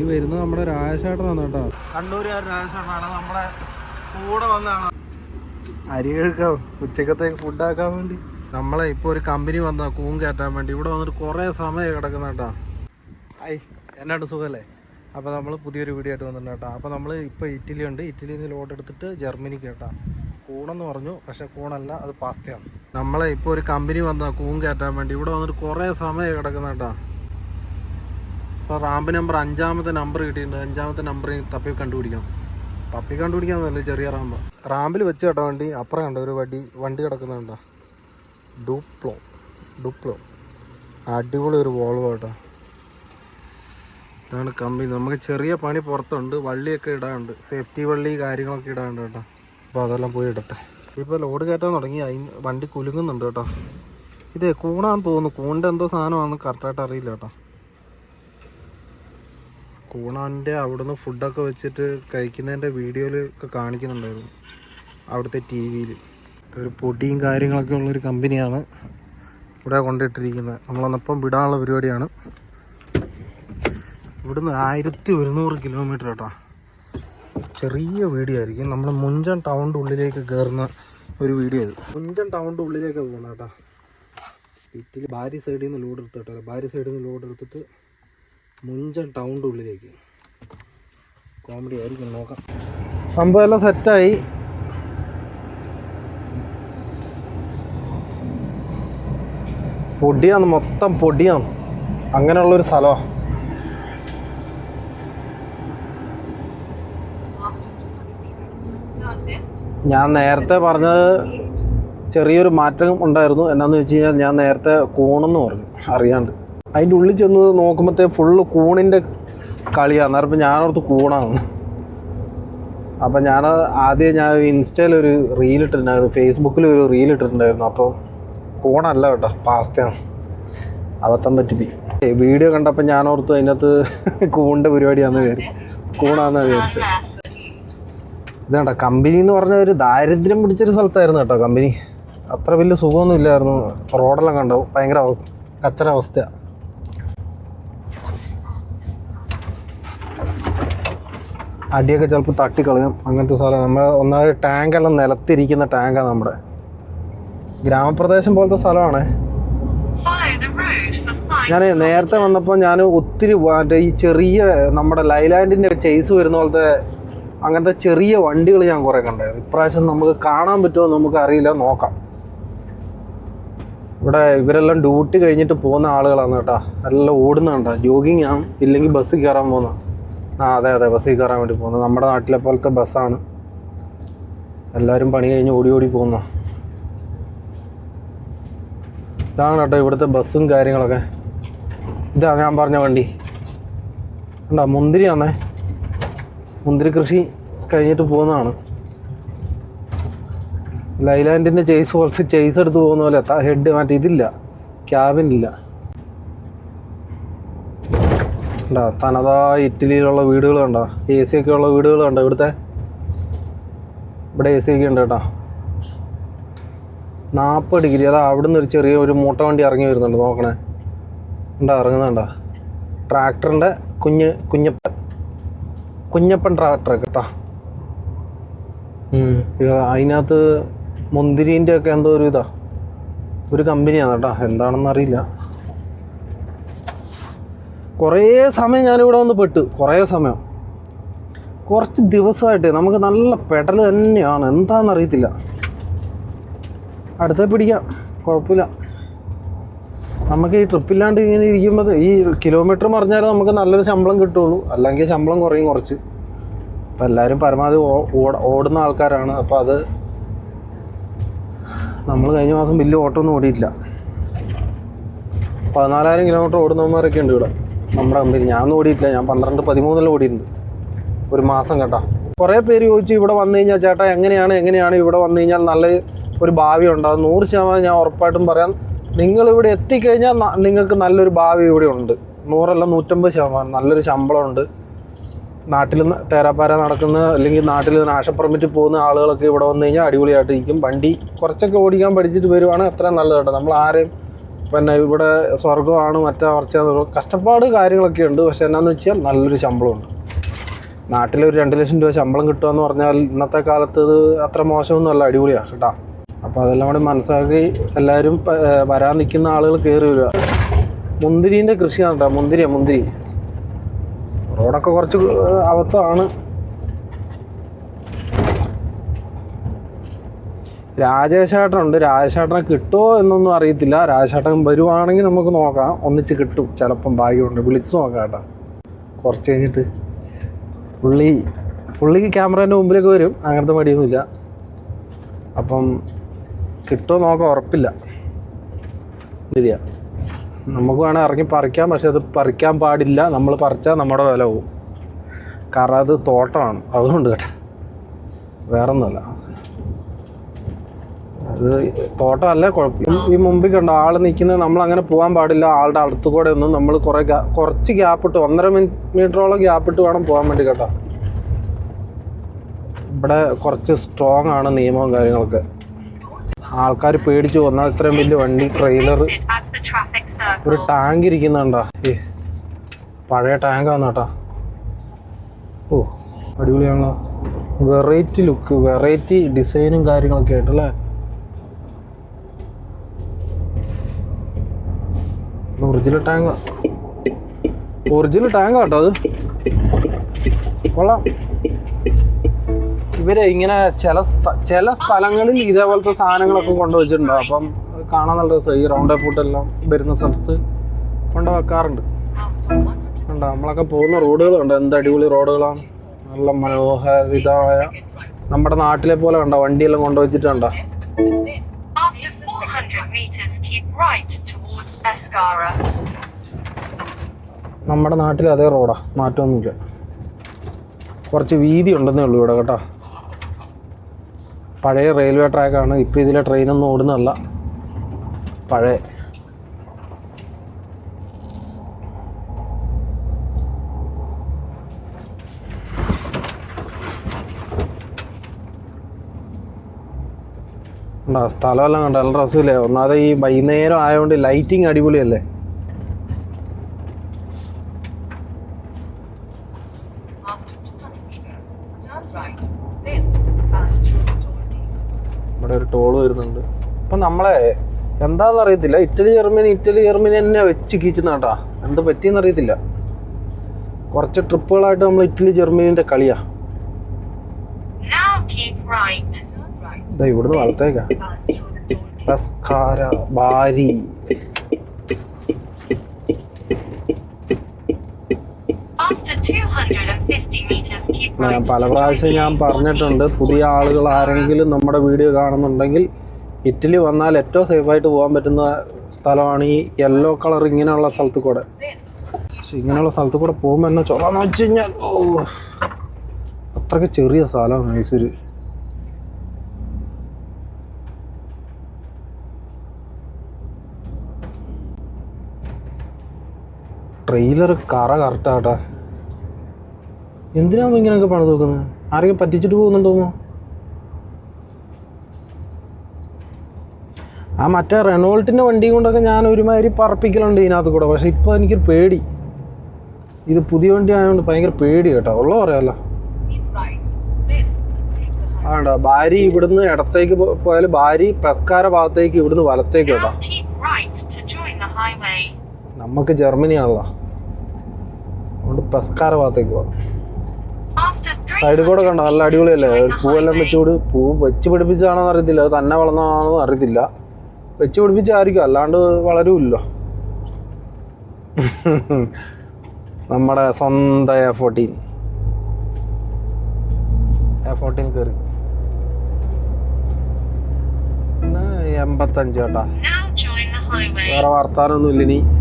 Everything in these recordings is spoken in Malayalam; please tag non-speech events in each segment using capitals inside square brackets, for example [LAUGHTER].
ഈ വരുന്നത് നമ്മുടെ രാജശേട്ടനാണ് കേട്ടോ. കണ്ണൂരുകാരൻ രാജേഷാണ് നമ്മുടെ കൂടെ വന്നാണ്. അരി കഴിക്കാം ഉച്ചക്കത്തേക്ക് ഫുഡാക്കാൻ വേണ്ടി. നമ്മളെ ഇപ്പോൾ ഒരു കമ്പനി വന്ന കൂൺ കയറ്റാൻ വേണ്ടി. ഇവിടെ വന്നിട്ട് കുറേ സമയം കിടക്കുന്ന കേട്ടോ. ഐ എന്നാണ്ട് സുഖല്ലേ? അപ്പോൾ നമ്മൾ പുതിയൊരു വീഡിയോ ആയിട്ട് വന്നിട്ടുണ്ട് കേട്ടോ. അപ്പോൾ നമ്മൾ ഇപ്പോൾ ഇറ്റലി ഉണ്ട്. ഇറ്റലിയിൽ നിന്ന് ലോഡ് എടുത്തിട്ട് ജർമ്മനിക്ക് കേട്ടോ. കൂണെന്ന് പറഞ്ഞു പക്ഷെ കൂണല്ല അത് പാസ്തയാണ്. നമ്മളെ ഇപ്പോൾ ഒരു കമ്പനി വന്ന കൂൺ കയറ്റാൻ വേണ്ടി. ഇവിടെ വന്നിട്ട് കുറേ സമയം കിടക്കുന്ന കേട്ടോ. ഇപ്പോൾ റാമ്പ് നമ്പർ അഞ്ചാമത്തെ നമ്പർ കിട്ടിയിട്ടുണ്ട്. അഞ്ചാമത്തെ നമ്പർ തപ്പി കണ്ടുപിടിക്കണം. തപ്പി കണ്ടുപിടിക്കാന്നല്ല ചെറിയ റാമ്പ്. റാമ്പിൽ വെച്ച് കേട്ടോ വണ്ടി അപ്പുറം കണ്ടോ? ഒരു വണ്ടി വണ്ടി കിടക്കുന്നുണ്ടോ ഡുപ്ലോ ഡുപ്ലോ അടിപൊളി ഒരു വോൾവ് കേട്ടോ ഇതാണ് കമ്പി നമുക്ക് ചെറിയ പണി പുറത്തുണ്ട്. വള്ളിയൊക്കെ ഇടാനുണ്ട്. സേഫ്റ്റി വള്ളി കാര്യങ്ങളൊക്കെ ഇടാനുണ്ട് കേട്ടോ. അപ്പോൾ അതെല്ലാം പോയി ഇടട്ടെ. ഇപ്പോൾ ലോഡ് കയറ്റാൻ തുടങ്ങി. അതിന് വണ്ടി കുലുങ്ങുന്നുണ്ട് കേട്ടോ. ഇതേ കൂണാന്ന് തോന്നുന്നു. കൂണിന്റെ എന്തോ സാധനമാണെന്ന് കറക്റ്റായിട്ട് അറിയില്ല കേട്ടോ. കൂണാന്റെ അവിടുന്ന് ഫുഡൊക്കെ വെച്ചിട്ട് കഴിക്കുന്നതിന്റെ വീഡിയോയിൽ ഒക്കെ കാണിക്കുന്നുണ്ടായിരുന്നു. അവിടുത്തെ ടി വിയിൽ ഒരു പൊടിയും കാര്യങ്ങളൊക്കെ ഉള്ളൊരു കമ്പനിയാണ് ഇവിടെ കൊണ്ടിട്ടിരിക്കുന്നത്. നമ്മളന്നപ്പം വിടാനുള്ള പരിപാടിയാണ്. ഇവിടുന്ന് ആയിരത്തി ഒരുന്നൂറ് കിലോമീറ്റർ കേട്ടോ. ചെറിയ വീഡിയോ ആയിരിക്കും നമ്മൾ മുഞ്ചൻ ടൗണിന്റെ ഉള്ളിലേക്ക് കയറുന്ന ഒരു വീഡിയോ ഇത്. മുഞ്ചൻ ടൗണിന്റെ ഉള്ളിലേക്ക് പോകണം കേട്ടോ. വീട്ടിൽ ഭാര്യ സൈഡിൽ നിന്ന് ലോഡ് എടുത്ത് കേട്ടോ. ബാരി സൈഡിൽ നിന്ന് ലോഡ് എടുത്തിട്ട് മുഞ്ചൻ ടൗണിന്റെ ഉള്ളിലേക്ക്. കോമഡി ആയിരിക്കും നോക്കാം. സംഭവം എല്ലാം സെറ്റായി പൊടിയാണ് മൊത്തം പൊടിയാണ്. അങ്ങനെയുള്ളൊരു സ്ഥലമാണ് ഞാൻ നേരത്തെ പറഞ്ഞത് ചെറിയൊരു മാറ്റം ഉണ്ടായിരുന്നു. എന്നാന്ന് വെച്ച് കഴിഞ്ഞാൽ ഞാൻ നേരത്തെ കൂണെന്ന് പറഞ്ഞു അറിയാണ്ട്. അതിന്റെ ഉള്ളിൽ ചെന്ന് നോക്കുമ്പോഴത്തേ ഫുള്ള് കൂണിന്റെ കളിയാണ് അന്നേരം ഞാനോർത്ത് കൂണാണ്. അപ്പം ഞാൻ ആദ്യം ഞാൻ ഇൻസ്റ്റയിൽ ഒരു റീൽ ഇട്ടിട്ടുണ്ടായിരുന്നു. ഫേസ്ബുക്കിൽ ഒരു റീൽ ഇട്ടിട്ടുണ്ടായിരുന്നു. അപ്പോൾ കൂണല്ല കേട്ടോ പാസ്തയാണ്. അബദ്ധം പറ്റിപ്പി വീഡിയോ കണ്ടപ്പോൾ ഞാൻ ഓർത്തു അതിനകത്ത് കൂണിന്റെ പരിപാടിയാണെന്ന് വിചാരിച്ചു കൂണാന്ന് വിചാരിച്ചത്. ഇതാണ്ട കമ്പനി എന്ന് പറഞ്ഞ ഒരു ദാരിദ്ര്യം പിടിച്ചൊരു സ്ഥലത്തായിരുന്നു കേട്ടോ കമ്പനി അത്ര വലിയ സുഖമൊന്നും ഇല്ലായിരുന്നു. റോഡെല്ലാം കണ്ടോ ഭയങ്കര അവസ്ഥ കച്ചറ അവസ്ഥയാണ് അടിയൊക്കെ ചിലപ്പോൾ തട്ടിക്കളയും. അങ്ങനത്തെ സ്ഥലം നമ്മൾ ഒന്നാമത് ടാങ്കെല്ലാം നിലത്തിരിക്കുന്ന ടാങ്കാണ് നമ്മുടെ. ഗ്രാമപ്രദേശം പോലത്തെ സ്ഥലമാണ്. ഞാൻ നേരത്തെ വന്നപ്പോൾ ഞാൻ ഒത്തിരി മറ്റേ ഈ ചെറിയ നമ്മുടെ ലൈലാൻഡിന്റെ ചേസ് വരുന്ന പോലത്തെ അങ്ങനത്തെ ചെറിയ വണ്ടികൾ ഞാൻ കുറേ കണ്ടായിരുന്നു. ഇപ്രാവശ്യം നമുക്ക് കാണാൻ പറ്റുമോ നമുക്ക് അറിയില്ല. നോക്കാം. ഇവിടെ ഇവരെല്ലാം ഡ്യൂട്ടി കഴിഞ്ഞിട്ട് പോകുന്ന ആളുകളാണ് കേട്ടോ. എല്ലാം ഓടുന്നുണ്ടോ ജോഗിങ് ആണ്. ഇല്ലെങ്കിൽ ബസ് കയറാൻ പോകുന്ന. ആ അതെ അതെ ബസ്സിൽ കയറാൻ വേണ്ടി പോകുന്നത്. നമ്മുടെ നാട്ടിലെ പോലത്തെ ബസ്സാണ് എല്ലാവരും പണി കഴിഞ്ഞ് ഓടി ഓടി പോകുന്ന. ഇതാണ് കേട്ടോ ഇവിടുത്തെ ബസ്സും കാര്യങ്ങളൊക്കെ. ഇതാ ഞാൻ പറഞ്ഞ വണ്ടി. ഉണ്ടോ മുന്തിരിയാന്നേ. മുന്തിരി കൃഷി കഴിഞ്ഞിട്ട് പോകുന്നതാണ്. ലൈലാൻഡിന്റെ ചേസ് കുറച്ച് ചേസ് എടുത്ത് പോകുന്ന പോലെ ഹെഡ് മറ്റേ ഇതില്ല. ക്യാബിനില്ല ഉണ്ടോ തനതാ ഇറ്റലിയിലുള്ള വീടുകൾ കണ്ടോ? എ സി ഒക്കെ ഉള്ള വീടുകൾ കണ്ടോ ഇവിടുത്തെ? ഇവിടെ എ സി ഒക്കെ ഉണ്ട് കേട്ടോ. നാൽപ്പത് ഡിഗ്രി. അതാ അവിടുന്ന് ഒരു ചെറിയ ഒരു മൂട്ട വണ്ടി ഇറങ്ങി വരുന്നുണ്ട്. നോക്കണേ. ഉണ്ടോ ഇറങ്ങുന്നുണ്ടോ ട്രാക്ടറിന്റെ കുഞ്ഞ് കുഞ്ഞപ്പൻ. കുഞ്ഞപ്പൻ ട്രാക്ടർ കേട്ടോ. അതിനകത്ത് മുന്തിരീന്റെ ഒക്കെ എന്തോ ഒരു ഇതാ. ഒരു കമ്പനിയാണ് കേട്ടോ. എന്താണെന്ന് അറിയില്ല. കുറേ സമയം ഞാനിവിടെ വന്ന് പെട്ടു. കുറേ സമയം. കുറച്ച് ദിവസമായിട്ട്. നമുക്ക് നല്ല പെടൽ തന്നെയാണ്. എന്താണെന്ന് അറിയത്തില്ല അടുത്ത പിടിക്കാം. കുഴപ്പമില്ല. നമുക്ക് ഈ ട്രിപ്പില്ലാണ്ട് ഇങ്ങനെ ഇരിക്കുമ്പോൾ ഈ കിലോമീറ്റർ മറിഞ്ഞാലേ നമുക്ക് നല്ലൊരു ശമ്പളം കിട്ടുള്ളൂ. അല്ലെങ്കിൽ ശമ്പളം കുറയും കുറച്ച്. അപ്പോൾ എല്ലാവരും പരമാവധി ഓട- ഓടുന്ന ആൾക്കാരാണ്. അപ്പോൾ അത് നമ്മൾ കഴിഞ്ഞ മാസം വലിയ ഓട്ടമൊന്നും ഓടിയിട്ടില്ല. പതിനാലായിരം കിലോമീറ്റർ ഓടുന്നവന്മാരൊക്കെ ഉണ്ട് ഇവിടെ. നമ്മുടെ കമ്പനി. ഞാനൊന്നും ഓടിയിട്ടില്ല. ഞാൻ പന്ത്രണ്ട് പതിമൂന്നിൽ ഓടിയിട്ടുണ്ട്. ഒരു മാസം കേട്ടോ. കുറേ പേര് ചോദിച്ചു ഇവിടെ വന്നു കഴിഞ്ഞാൽ ചേട്ടാ എങ്ങനെയാണ് എങ്ങനെയാണ് ഇവിടെ വന്നു കഴിഞ്ഞാൽ നല്ല ഒരു ഭാവി ഉണ്ടാകും നൂറ് ശതമാനം ഞാൻ ഉറപ്പായിട്ടും പറയാം. നിങ്ങൾ ഇവിടെ എത്തിക്കഴിഞ്ഞാൽ നിങ്ങൾക്ക് നല്ലൊരു ഭാവി ഇവിടെ ഉണ്ട്. നൂറല്ല നൂറ്റമ്പത് ശതമാനം. നല്ലൊരു ശമ്പളമുണ്ട് നാട്ടിൽ തേരാപ്പാര നടക്കുന്ന അല്ലെങ്കിൽ നാട്ടിൽ നാശപ്പുറമിറ്റ് പോകുന്ന ആളുകളൊക്കെ ഇവിടെ വന്നു കഴിഞ്ഞാൽ അടിപൊളിയായിട്ട് ഇരിക്കും. വണ്ടി കുറച്ചൊക്കെ ഓടിക്കാൻ പഠിച്ചിട്ട് വരുവാണെങ്കിൽ അത്രയും നല്ലത് കേട്ടോ. നമ്മൾ ആരെയും പിന്നെ ഇവിടെ സ്വർഗമാണ് മറ്റേ മറിച്ചാന്ന് കഷ്ടപ്പാട് കാര്യങ്ങളൊക്കെ ഉണ്ട്. പക്ഷെ എന്നാന്ന് വെച്ചാൽ നല്ലൊരു ശമ്പളമുണ്ട്. നാട്ടിൽ ഒരു രണ്ട് ലക്ഷം രൂപ ശമ്പളം കിട്ടുമെന്ന് പറഞ്ഞാൽ ഇന്നത്തെ കാലത്ത് ഇത് അത്ര മോശമൊന്നുമല്ല അടിപൊളിയാണ് കേട്ടോ. അപ്പോൾ അതെല്ലാം കൂടി മനസ്സിലാക്കി എല്ലാവരും വരാൻ നിൽക്കുന്ന ആളുകൾ കയറി വരിക. മുന്തിരീന്റെ കൃഷിയാണ് കേട്ടോ മുന്തിരിയാണ് മുന്തിരി. റോഡൊക്കെ കുറച്ച് അബദ്ധമാണ്. രാജേഷേട്ടനുണ്ട്. രാജേഷേട്ടനെ കിട്ടുമോ എന്നൊന്നും അറിയത്തില്ല. രാജേഷേട്ടൻ വരുവാണെങ്കിൽ നമുക്ക് നോക്കാം. ഒന്നിച്ച് കിട്ടും. ചിലപ്പം ഭാഗ്യമുണ്ട്. വിളിച്ചു നോക്കാം കേട്ടോ. കുറച്ച് കഴിഞ്ഞിട്ട് പുള്ളി പുള്ളിക്ക് ക്യാമറേന്റെ മുമ്പിലേക്ക് വരും. അങ്ങനത്തെ മടിയൊന്നുമില്ല. അപ്പം കിട്ടുമോ നോക്കാം ഉറപ്പില്ല. ശരിയാ. നമുക്ക് വേണേൽ ഇറങ്ങി പറിക്കാം. പക്ഷെ അത് പറിക്കാൻ പാടില്ല. നമ്മൾ പറിച്ചാൽ നമ്മുടെ വില പോകും കാരണം അത് തോട്ടമാണ്. അതുകൊണ്ട് കേട്ടോ. വേറെ അത് തോട്ടമല്ല കുഴപ്പം ഈ മുമ്പിൽ കണ്ടോ ആൾ നിൽക്കുന്നത് നമ്മൾ അങ്ങനെ പോകാൻ പാടില്ല ആളുടെ അടുത്ത് കൂടെ ഒന്നും നമ്മൾ കുറേ കുറച്ച് ഗ്യാപ്പ് ഇട്ട് ഒന്നര മീറ്ററോളം ഗ്യാപ്പ് ഇട്ട് വേണം പോകാൻ വേണ്ടി കേട്ടോ. ഇവിടെ കുറച്ച് സ്ട്രോങ് ആണ് നിയമവും കാര്യങ്ങളൊക്കെ. ആൾക്കാർ പേടിച്ചു വന്നാൽ ഇത്രയും വലിയ വണ്ടി ട്രെയിലർ ഒരു ടാങ്ക് ഇരിക്കുന്നുണ്ടോ? ഏ പഴയ ടാങ്കാന്ന് കേട്ടോ. ഓ അടിപൊളിയാണല്ലോ. വെറൈറ്റി ലുക്ക് വെറൈറ്റി ഡിസൈനും കാര്യങ്ങളൊക്കെ ആയിട്ടല്ലേ ഒറിജിനൽ ടാങ്ക് ഒറിജിനൽ ടാങ്ക് കേട്ടോ അത്. കൊള്ളാം. ഇവർ ഇങ്ങനെ ചില ചില സ്ഥലങ്ങളിൽ ഇതേപോലത്തെ സാധനങ്ങളൊക്കെ കൊണ്ടുവച്ചിട്ടുണ്ടോ അപ്പം കാണാൻ നല്ല രസം. ഈ റൗണ്ട് പൂട്ടെല്ലാം വരുന്ന സ്ഥലത്ത് കൊണ്ട് വെക്കാറുണ്ട്. ഉണ്ട് നമ്മളൊക്കെ പോകുന്ന റോഡുകളുണ്ട് എന്ത് അടിപൊളി റോഡുകളാണ് നല്ല മനോഹരിതമായ നമ്മുടെ നാട്ടിലെ പോലെ കണ്ടോ? വണ്ടിയെല്ലാം കൊണ്ടുവച്ചിട്ടുണ്ടോ After 400 meters, keep right towards Escara. നമ്മുടെ നാട്ടിൽ അതേ റോഡാ മാറ്റമൊന്നുമില്ല. കുറച്ച് വീതി ഉണ്ടെന്നേ ഉള്ളൂ ഇവിടെ കേട്ടോ. പഴയ റെയിൽവേ ട്രാക്കാണ് ഇപ്പോൾ ഇതിലെ ട്രെയിനൊന്നും ഓടുന്നതല്ല. പഴയ. ഉണ്ടോ? സ്ഥലമെല്ലാം കണ്ട? നല്ല രസമില്ലേ? ഒന്നാമത് ഈ വൈകുന്നേരം ആയതുകൊണ്ട് ലൈറ്റിംഗ് അടിപൊളിയല്ലേ? After 200 meters, turn right, then pass through the toll gate. ഇവിടെ ഒരു ടോൾ വരുന്നുണ്ട്. അപ്പം നമ്മളെ എന്താണെന്ന് അറിയത്തില്ല. ഇറ്റലി ജർമ്മനി ഇറ്റലി ജർമ്മനി തന്നെ വെച്ച് കീച്ചുന്ന കേട്ടാ. എന്ത് പറ്റിയെന്ന് അറിയത്തില്ല. കുറച്ച് ട്രിപ്പുകളായിട്ട് നമ്മൾ ഇറ്റലി ജർമ്മനീന്റെ കളിയാ. ഇവിടുന്ന് വളർത്തേക്കാ pass through the toll gate. പസ്കാര Barry After 250 meters, keep ഞാൻ. പല പ്രാവശ്യം ഞാൻ പറഞ്ഞിട്ടുണ്ട് പുതിയ ആളുകൾ ആരെങ്കിലും നമ്മുടെ വീഡിയോ കാണുന്നുണ്ടെങ്കിൽ ഇറ്റലി വന്നാൽ ഏറ്റവും സേഫ് ആയിട്ട് പോകാൻ പറ്റുന്ന സ്ഥലമാണ് ഈ യെല്ലോ കളർ ഇങ്ങനെയുള്ള സ്ഥലത്ത് കൂടെ പക്ഷെ ഇങ്ങനെയുള്ള സ്ഥലത്ത് കൂടെ പോകുമ്പോൾ എന്നാ ചൊല്ലാന്ന് വെച്ച് കഴിഞ്ഞാൽ ഓ അത്രയ്ക്ക് ചെറിയ സ്ഥലമാണ് മൈസൂര് ട്രെയിലർ കറ കറക്റ്റാട്ടെ എന്തിനാണ് ഇങ്ങനെയൊക്കെ പണിത് നോക്കുന്നത് ആരെങ്കിലും പറ്റിച്ചിട്ട് പോകുന്നുണ്ടോന്നോ ആ മറ്റേ റെനോൾട്ടിന്റെ വണ്ടിയും കൊണ്ടൊക്കെ ഞാൻ ഒരുമാതിരി പറപ്പിക്കലുണ്ട് ഇതിനകത്ത് കൂടെ. പക്ഷെ ഇപ്പോൾ എനിക്കൊരു പേടി. ഇത് പുതിയ വണ്ടി ആയതുകൊണ്ട് ഭയങ്കര പേടി കേട്ടോ. ഉള്ള പറയാമല്ലോ ആണ്ട ഭാര്യ ഇവിടുന്ന് ഇടത്തേക്ക് പോയാൽ ഭാര്യ പെസ്കാര ഭാഗത്തേക്ക് ഇവിടുന്ന് വലത്തേക്ക് കേട്ടോ. നമുക്ക് ജർമ്മനിയാണല്ലോ. പെസ്കാര ഭാഗത്തേക്ക് പോകാം സൈഡിൽ കൂടെ കണ്ടോ? നല്ല 300 അടിപൊളിയല്ലേ? പൂവെല്ലാം. വെച്ചുകൂടി പൂ വെച്ച് പിടിപ്പിച്ചാണോ അറിയത്തില്ല. അത് തന്നെ വളർന്നതാണെന്ന് അറിയത്തില്ല. വെച്ച് പിടിപ്പിച്ചായിരിക്കും അല്ലാണ്ട് വളരുമല്ലോ നമ്മുടെ സ്വന്തം എ ഫോർട്ടീൻ എ ഫോർട്ടീൻ കയറി എൺപത്തഞ്ച് കേട്ടാ. വേറെ വർത്താനൊന്നുമില്ല നീ ഇനി.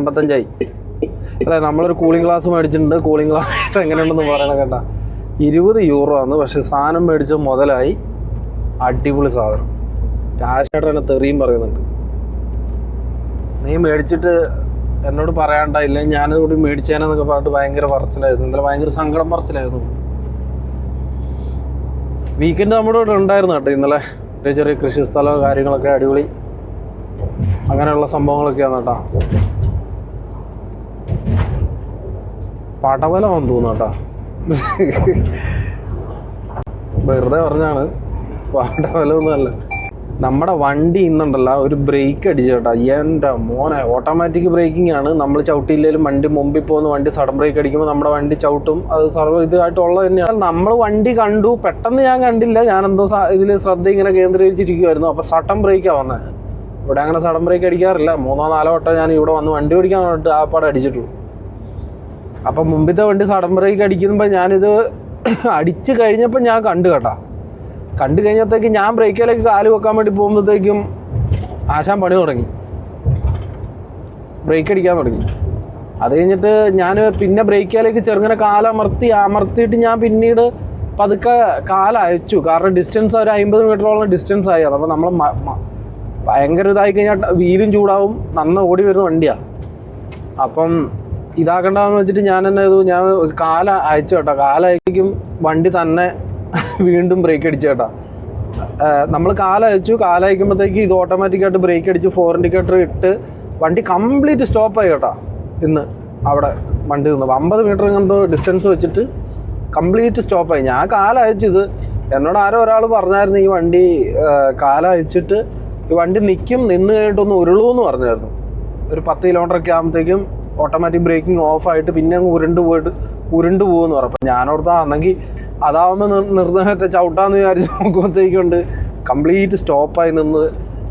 എൺപത്തഞ്ചായി അതെ നമ്മളൊരു കൂളിംഗ് ഗ്ലാസ് മേടിച്ചിട്ടുണ്ട്. കൂളിംഗ് ഗ്ലാസ് എങ്ങനെയുണ്ടെന്ന് പറയണം കേട്ടാ. ഇരുപത് യൂറോ ആണ്. പക്ഷെ സാധനം മേടിച്ച മുതലായി അടിപൊളി സാധനം. രാജേട്ടൻ എന്നെ തെറിയും പറയുന്നുണ്ട്. നീ മേടിച്ചിട്ട് എന്നോട് പറയാണ്ടായില്ല ഞാനത് കൂടി മേടിച്ചേനെന്നൊക്കെ പറഞ്ഞിട്ട് ഭയങ്കര പറച്ചിലായിരുന്നു. ഇന്നലെ ഭയങ്കര സങ്കടം പറച്ചിലായിരുന്നു. വീക്കെൻഡ് നമ്മുടെ ഇവിടെ ഉണ്ടായിരുന്നു കേട്ടോ ഇന്നലെ. ചെറിയ ചെറിയ കൃഷി സ്ഥലവും കാര്യങ്ങളൊക്കെ അടിപൊളി. അങ്ങനെയുള്ള സംഭവങ്ങളൊക്കെയാണ് കേട്ടോ. പടവലമാണെന്ന് തോന്നുന്നു കേട്ടോ വെറുതെ പറഞ്ഞാണ്. പടവലമൊന്നുമല്ല നമ്മുടെ വണ്ടി ഇന്നുണ്ടല്ലോ ഒരു ബ്രേക്ക് അടിച്ചു കേട്ടോ. എന്റെ മോനെ ഓട്ടോമാറ്റിക് ബ്രേക്കിംഗ് ആണ്. നമ്മൾ ചവിട്ടിയില്ലെങ്കിലും വണ്ടി മുമ്പിൽ പോകുന്ന വണ്ടി സഡൻ ബ്രേക്ക് അടിക്കുമ്പോൾ നമ്മുടെ വണ്ടി ചവിട്ടും. അത് സർവ ഇതായിട്ടുള്ളത് തന്നെയാണ്. നമ്മൾ വണ്ടി കണ്ടു. പെട്ടെന്ന് ഞാൻ കണ്ടില്ല. ഞാനെന്തോ ഇതിൽ ശ്രദ്ധ ഇങ്ങനെ കേന്ദ്രീകരിച്ചിരിക്കുമായിരുന്നു അപ്പോൾ സഡൻ ബ്രേക്കാണ് വന്നത് ഇവിടെ അങ്ങനെ സഡൻ ബ്രേക്ക് അടിക്കാറില്ല. മൂന്നോ നാലോ വട്ടം ഞാൻ ഇവിടെ വന്ന് വണ്ടി ഓടിക്കാൻ വേണ്ടിയിട്ട് ആ പാടെ അടിച്ചിട്ടുള്ളൂ. അപ്പം മുമ്പിലത്തെ വണ്ടി സഡൻ ബ്രേക്ക് അടിക്കുമ്പോൾ ഞാനിത് അടിച്ച് കഴിഞ്ഞപ്പോൾ ഞാൻ കണ്ടു കേട്ടോ. കണ്ടു കഴിഞ്ഞപ്പോഴത്തേക്ക് ഞാൻ ബ്രേക്കിലേക്ക് കാൽ വെക്കാൻ വേണ്ടി പോകുമ്പോഴത്തേക്കും ആശാൻ പണി തുടങ്ങി. ബ്രേക്ക് അടിക്കാൻ തുടങ്ങി. അത് കഴിഞ്ഞിട്ട് ഞാൻ പിന്നെ ബ്രേക്കിലേക്ക് ചെറുങ്ങനെ കാലമർത്തി അമർത്തിയിട്ട് ഞാൻ പിന്നീട് പതുക്കെ കാലയച്ചു കാരണം ഡിസ്റ്റൻസ് ഒരു അമ്പത് മീറ്ററോളം ഡിസ്റ്റൻസ് ആയി. അപ്പോൾ നമ്മൾ ഭയങ്കര ഇതായി കഴിഞ്ഞാൽ വീലും ചൂടാവും നന്ന ഓടി വരുന്ന വണ്ടിയാണ് അപ്പം ഇതാക്കണ്ടെന്ന് വെച്ചിട്ട് ഞാൻ തന്നെ ഇത് ഞാൻ കാല അയച്ചു കേട്ടോ. കാലയക്കും വണ്ടി തന്നെ വീണ്ടും ബ്രേക്ക് അടിച്ചു കേട്ടോ. നമ്മൾ കാലയച്ചു കാലയക്കുമ്പോഴത്തേക്ക് ഇത് ഓട്ടോമാറ്റിക്കായിട്ട് ബ്രേക്ക് അടിച്ച് ഫോർ ഇൻഡിക്കേറ്റർ ഇട്ട് വണ്ടി കംപ്ലീറ്റ് സ്റ്റോപ്പായി കേട്ടോ. ഇന്ന് അവിടെ വണ്ടി നിന്ന്. അമ്പത് മീറ്റർ എന്തോ ഡിസ്റ്റൻസ് വെച്ചിട്ട് കംപ്ലീറ്റ് സ്റ്റോപ്പായി ഞാൻ കാലയച്ചത് എന്നോട് ആരോ ഒരാൾ പറഞ്ഞായിരുന്നു ഈ വണ്ടി കാലയച്ചിട്ട് ഈ വണ്ടി നിൽക്കും നിന്ന് കഴിഞ്ഞിട്ടൊന്ന് ഉരുളൂ എന്ന് പറഞ്ഞായിരുന്നു. ഒരു പത്ത് കിലോമീറ്റർ ഒക്കെ ആകുമ്പോഴത്തേക്കും ഓട്ടോമാറ്റിക് ബ്രേക്കിംഗ് ഓഫ് ആയിട്ട് പിന്നെ അങ്ങ് ഉരുണ്ട് പോയിട്ട് ഉരുണ്ട് പോകുമെന്ന് പറഞ്ഞു. ഞാനോർത്താ അന്നെങ്കിൽ അതാവുമ്പോൾ നിർദ്ദേശത്തെ ചവിട്ടാന്ന് വിചാരിച്ച് നോക്കുമ്പോഴത്തേക്കുണ്ട് കംപ്ലീറ്റ് സ്റ്റോപ്പായി നിന്ന്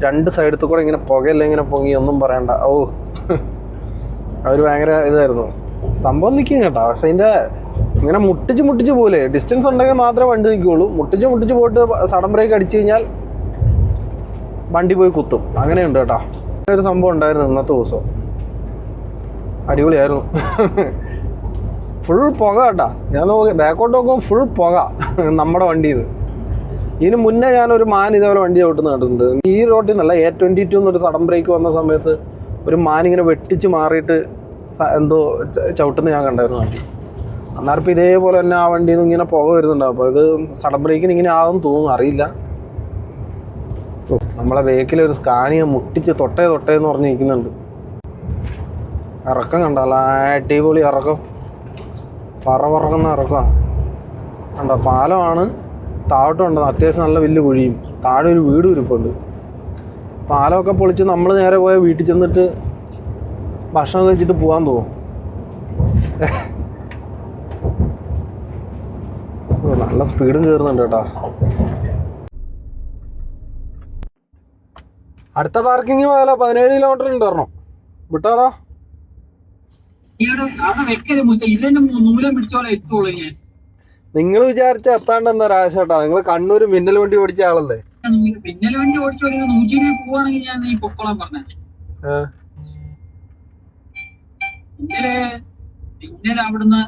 രണ്ട് സൈഡത്ത് കൂടെ ഇങ്ങനെ പുകയല്ല ഇങ്ങനെ പൊങ്ങി ഒന്നും പറയണ്ട. ഓ അവർ ഭയങ്കര ഇതായിരുന്നു. സംഭവം നിൽക്കും കേട്ടോ. പക്ഷെ അതിന്റെ ഇങ്ങനെ മുട്ടിച്ച് മുട്ടിച്ച് പോലെ ഡിസ്റ്റൻസ് ഉണ്ടെങ്കിൽ മാത്രമേ വണ്ടി നിൽക്കുകയുള്ളൂ മുട്ടിച്ച് മുട്ടിച്ച് പോയിട്ട് സഡൻ ബ്രേക്ക് അടിച്ചു കഴിഞ്ഞാൽ വണ്ടി പോയി കുത്തും. അങ്ങനെയുണ്ട് കേട്ടോ. ഒരു സംഭവം ഉണ്ടായിരുന്നു ഇന്നത്തെ ദിവസം. അടിപൊളിയായിരുന്നു. ഫുൾ പുക കേട്ടാ. ഞാൻ നോക്കി ബാക്കോട്ട് നോക്കുമ്പോൾ ഫുൾ പുക നമ്മുടെ വണ്ടി നിന്ന് ഇതിന് മുന്നേ ഞാനൊരു മാൻ ഇതേപോലെ വണ്ടി ചവിട്ടുന്ന കണ്ടിട്ടുണ്ട്. ഈ റോട്ടിൽ നിന്നല്ല എ ട്വന്റി ടു എന്നൊരു സഡൻ ബ്രേക്ക് വന്ന സമയത്ത് ഒരു മാൻ ഇങ്ങനെ വെട്ടിച്ച് മാറിയിട്ട് എന്തോ ചവിട്ടുന്ന ഞാൻ കണ്ടായിരുന്നു വണ്ടി അന്നേരം ഇപ്പോൾ ഇതേപോലെ തന്നെ ആ വണ്ടിയിൽ നിന്ന് ഇങ്ങനെ പുക വരുന്നുണ്ട്. അപ്പോൾ ഇത് സഡൻ ബ്രേക്കിന് ഇങ്ങനെ ആകും തോന്നുന്നു. അറിയില്ല. നമ്മളെ വേക്കിലൊരു സ്കാനിയ മുട്ടിച്ച് തൊട്ടേ തൊട്ടേ എന്ന് പറഞ്ഞ് നിൽക്കുന്നുണ്ട്. ഇറക്കം കണ്ടല്ല അടിപൊളി ഇറക്കം. പറ പറക്കുന്ന ഇറക്കാം. കണ്ടോ? പാലമാണ് താഴോട്ടുണ്ട് അത്യാവശ്യം നല്ല വലിയ കുഴിയും. താഴെ ഒരു വീട് ഇരിപ്പുണ്ട്. പാലമൊക്കെ പൊളിച്ച് നമ്മൾ നേരെ പോയ വീട്ടിൽ ചെന്നിട്ട് ഭക്ഷണം കഴിച്ചിട്ട് പോകാൻ തോന്നും. നല്ല സ്പീഡും കയറുന്നുണ്ട് കേട്ടോ. അടുത്ത പാർക്കിംഗ് പോയാലോ? പതിനേഴ് കിലോമീറ്റർ ഉണ്ട് പറഞ്ഞോ. വിട്ടാലോ ഈയുടെ അവിടെ വെക്കൽ മുത്ത. ഇതെന്നെ നൂലം പിടിച്ചോലെ എത്തുള്ളൂ ഞാൻ നിങ്ങൾ വിചാരിച്ച എത്താണ്ട് എന്താ രാശേട്ടാ നിങ്ങൾ കണ്ണൂർ മിന്നൽ വണ്ടി ഓടിച്ച ആളല്ലേ? മിന്നൽ വണ്ടി ഓടിച്ചോലെ നൂറ്റി ഇരുപത് പോവാണെങ്കിൽ ഞാൻ നീ പൊക്കോളാൻ പറഞ്ഞ. ഏ, ഇന്നലെ ഇന്നലെ അവിടുന്ന്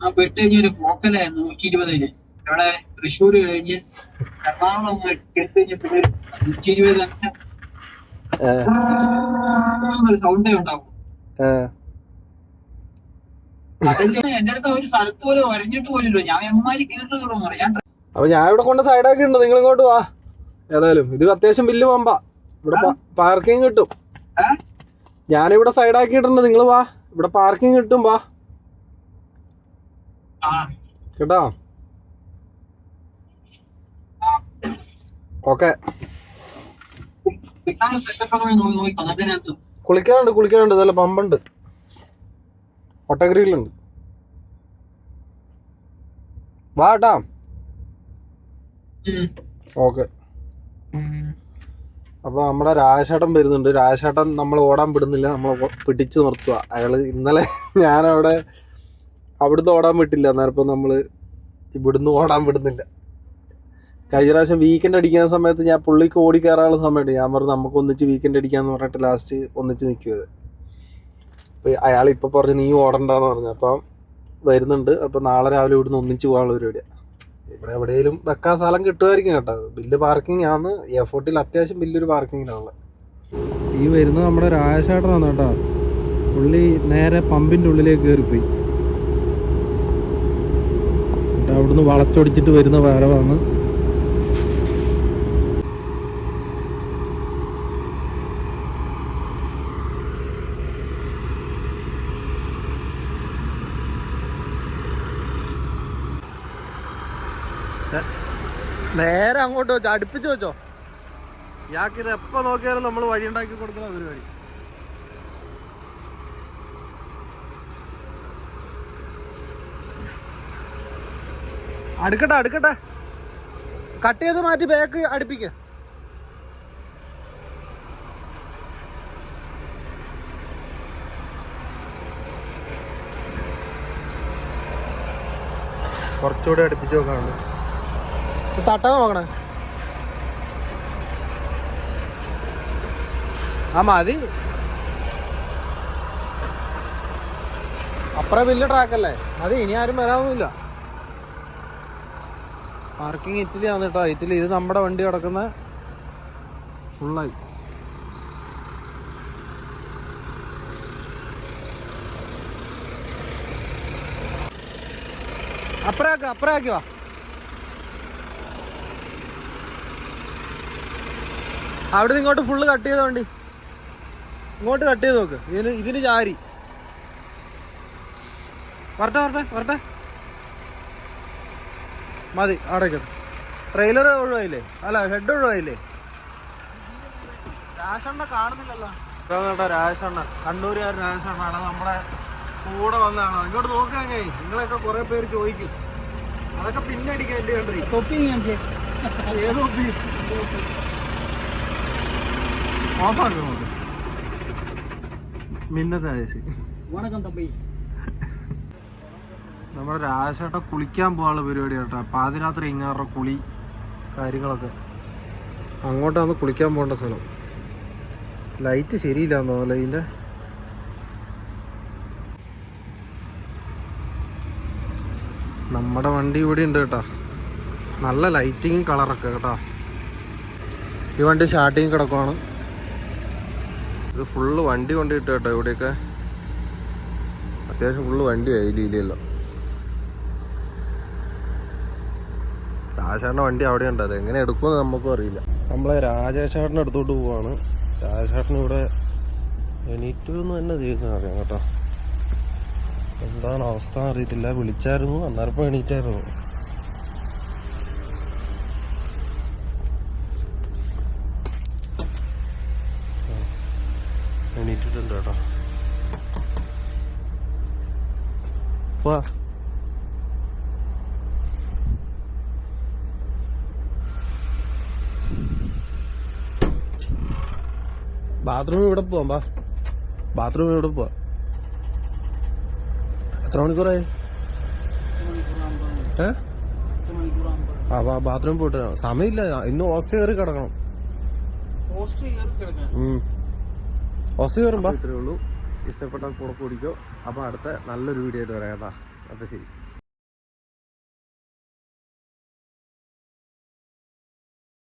ആ പെട്ട് കഴിഞ്ഞ ഒരു പോക്കലെ നൂറ്റി ഇരുപതിൽ ഇവിടെ തൃശ്ശൂർ കഴിഞ്ഞ് എറണാകുളം എടുത്ത് കഴിഞ്ഞപ്പോ നൂറ്റി ഇരുപത് സൗണ്ടേ ഉണ്ടാവും. എന്റെ അടുത്ത് ഒരു സ്ഥലത്ത് പോലും ഒരഞ്ഞിട്ട് പോലില്ലോ. ഞാൻ എമ്മാരി കീറി കയറുമെന്ന് പറയാം. ഞാൻ അപ്പൊ ഞാൻ ഇവിടെ കൊണ്ട് സൈഡാക്കി ഉണ്ട് നിങ്ങൾ ഇങ്ങോട്ട് വാ. ഏതായാലും ഇത് അത്യാവശ്യം വലിയ പമ്പ. ഇവിടെ പാർക്കിംഗ് കിട്ടും? ഞാനിവിടെ സൈഡാക്കിയിട്ടുണ്ട് നിങ്ങൾ വാ. ഇവിടെ പാർക്കിംഗ് കിട്ടും. വാ. കേട്ടോ? ഓക്കെ. കുളിക്കാനുണ്ട് കുളിക്കാനുണ്ട്. ഇതല്ല പമ്പുണ്ട്. ഒട്ടഗ്രിയിലുണ്ട് വാട്ടാ ഓക്കെ. അപ്പൊ നമ്മുടെ രാജേട്ടൻ വരുന്നുണ്ട്. രാജേട്ടൻ നമ്മൾ ഓടാൻ വിടുന്നില്ല. നമ്മൾ പിടിച്ചു നിർത്തുക അയാൾ ഇന്നലെ [LAUGHS] ഞാനവിടെ അവിടുന്ന് ഓടാൻ വിട്ടില്ല. അന്നേരപ്പം നമ്മൾ ഇവിടുന്ന് ഓടാൻ വിടുന്നില്ല. കഴിഞ്ഞ പ്രാവശ്യം വീക്കെൻഡ് അടിക്കുന്ന സമയത്ത് ഞാൻ പുള്ളിക്ക് ഓടി കയറാനുള്ള സമയത്ത് ഞാൻ പറഞ്ഞു നമുക്ക് ഒന്നിച്ച് വീക്കെൻഡ് അടിക്കാന്ന് പറഞ്ഞിട്ട് ലാസ്റ്റ് ഒന്നിച്ച് നിൽക്കുന്നത് അപ്പോൾ അയാൾ ഇപ്പോൾ പറഞ്ഞു നീ ഓടണ്ടെന്ന് പറഞ്ഞു. അപ്പം വരുന്നുണ്ട്. അപ്പോൾ നാളെ രാവിലെ ഇവിടുന്ന് ഒന്നിച്ച് പോകാനുള്ള പരിപാടിയാണ് ഇവിടെ എവിടെയെങ്കിലും വെക്കാൻ സ്ഥലം കിട്ടുമായിരിക്കും കേട്ടോ. ബില്ല് പാർക്കിംഗ് ആണ് എയർപോർട്ടിൽ അത്യാവശ്യം വലിയൊരു പാർക്കിങ്ങിലാണ് ഈ വരുന്നത് നമ്മുടെ രാജശേട്ടനാണ് കേട്ടോ. പുള്ളി നേരെ പമ്പിന്റെ ഉള്ളിലേക്ക് കയറിപ്പോയി. എന്നിട്ട് അവിടുന്ന് വളച്ചൊടിച്ചിട്ട് വരുന്ന വരവാണ്. നേരെ അങ്ങോട്ട് വെച്ചോ അടുപ്പിച്ച് വെച്ചോ. ഇയാൾക്ക് ഇത് എപ്പോ നോക്കിയാലും നമ്മൾ വഴി ഉണ്ടാക്കി കൊടുക്കുന്ന പരിപാടി. അടുക്കട്ടെ അടുക്കട്ടെ. കട്ട് ചെയ്ത് മാറ്റി ബാക്ക് അടുപ്പിക്ക. കുറച്ചുകൂടെ അടുപ്പിച്ച് നോക്കാനുണ്ട് ഇത് തട്ടാൻ നോക്കണേ. ആ മതി. അപ്പുറം വലിയ ട്രാക്കല്ലേ മതി ഇനി ആരും വരാമൊന്നുമില്ല പാർക്കിംഗ് ഇറ്റലിയാണ് കേട്ടോ. ഇറ്റലി ഇത് നമ്മുടെ വണ്ടി കിടക്കുന്ന ഫുള്ളായി അപ്പുറമാക്കി അപ്പുറമാക്കി വാ അവിടെ നിന്ന് ഇങ്ങോട്ട് ഫുള്ള് കട്ട് ചെയ്ത വണ്ടി? ഇങ്ങോട്ട് കട്ട് ചെയ്ത് നോക്ക്. ഇതിന് ഇതിന് ചാരി വരട്ടെ വരട്ടെ വരട്ടെ. മതി അവിടെ ട്രെയിലർ ഒഴിവായില്ലേ? അല്ല ഹെഡ് ഒഴിവായില്ലേ? രാജണ്ണ കാണുന്നില്ലല്ലോ. കേട്ടോ രാജണ്ണ കണ്ണൂരുകാർ രാജണ്ണാണ് നമ്മുടെ കൂടെ വന്നതാണ്. ഇങ്ങോട്ട് നോക്കാൻ കഴിയും നിങ്ങളൊക്കെ കുറെ പേര് ചോദിക്കും. അതൊക്കെ പിന്നെ അടിക്കാൻ എന്റെ കണ്ടേ. തൊപ്പി ഏത് തൊപ്പി? വണക്കം തമ്പി. നമ്മുടെ രാജേട്ട കുളിക്കാൻ പോകാനുള്ള പരിപാടി കേട്ടോ. പാതിരാത്രി ഇങ്ങാറുടെ കുളി കാര്യങ്ങളൊക്കെ. അങ്ങോട്ടാണ് കുളിക്കാൻ പോകേണ്ട സ്ഥലം. ലൈറ്റ് ശരിയില്ലാന്ന് തോന്നുന്നു ഇതിന്റെ നമ്മുടെ വണ്ടി ഇവിടെ ഉണ്ട് കേട്ടോ. നല്ല ലൈറ്റിങ്ങും കളറൊക്കെ കേട്ടോ. ഈ വണ്ടി സ്റ്റാർട്ടിങ് കിടക്കുവാണ്. ഇത് ഫുള്ള് വണ്ടി കൊണ്ട് കിട്ടും കേട്ടോ ഇവിടെയൊക്കെ. അത്യാവശ്യം ഫുള്ള് വണ്ടിയായി ലീലയല്ലോ രാജേഷേട്ടന്റെ വണ്ടി അവിടെ ഉണ്ട് അത് എങ്ങനെ എടുക്കുമെന്ന് നമുക്കും അറിയില്ല. നമ്മളെ രാജേഷേട്ടന്റെ അടുത്തോട്ട് പോവാണ്. രാജേഷേട്ടൻ ഇവിടെ എണീറ്റു എന്ന് തന്നെ തീർന്നു അറിയാം കേട്ടോ. എന്താണ് അവസ്ഥ അറിയത്തില്ല. വിളിച്ചായിരുന്നു. അന്നേരപ്പം എണീറ്റായിരുന്നു. വാ. ബാത്റൂമിൽ ഇവിടെ പോവാം ബാ ബാത്റൂമിൽ ഇവിടെ പോവാം. എത്ര മണിക്കൂറായി? ഏ? ആ ബാ ബാത്റൂമിൽ പോയിട്ട്. സമയമില്ല. ഇന്ന് ഹോസ്റ്റൽ കയറി കിടക്കണം. പോസ്റ്റ് കയറി കിടക്കാൻ ഇഷ്ടപ്പെട്ടാൽ കൂടെ കൂടിക്കോ. അപ്പോൾ അടുത്ത നല്ലൊരു വീഡിയോ ആയിട്ട് വരാം കേട്ടോ. അപ്പോൾ ശരി.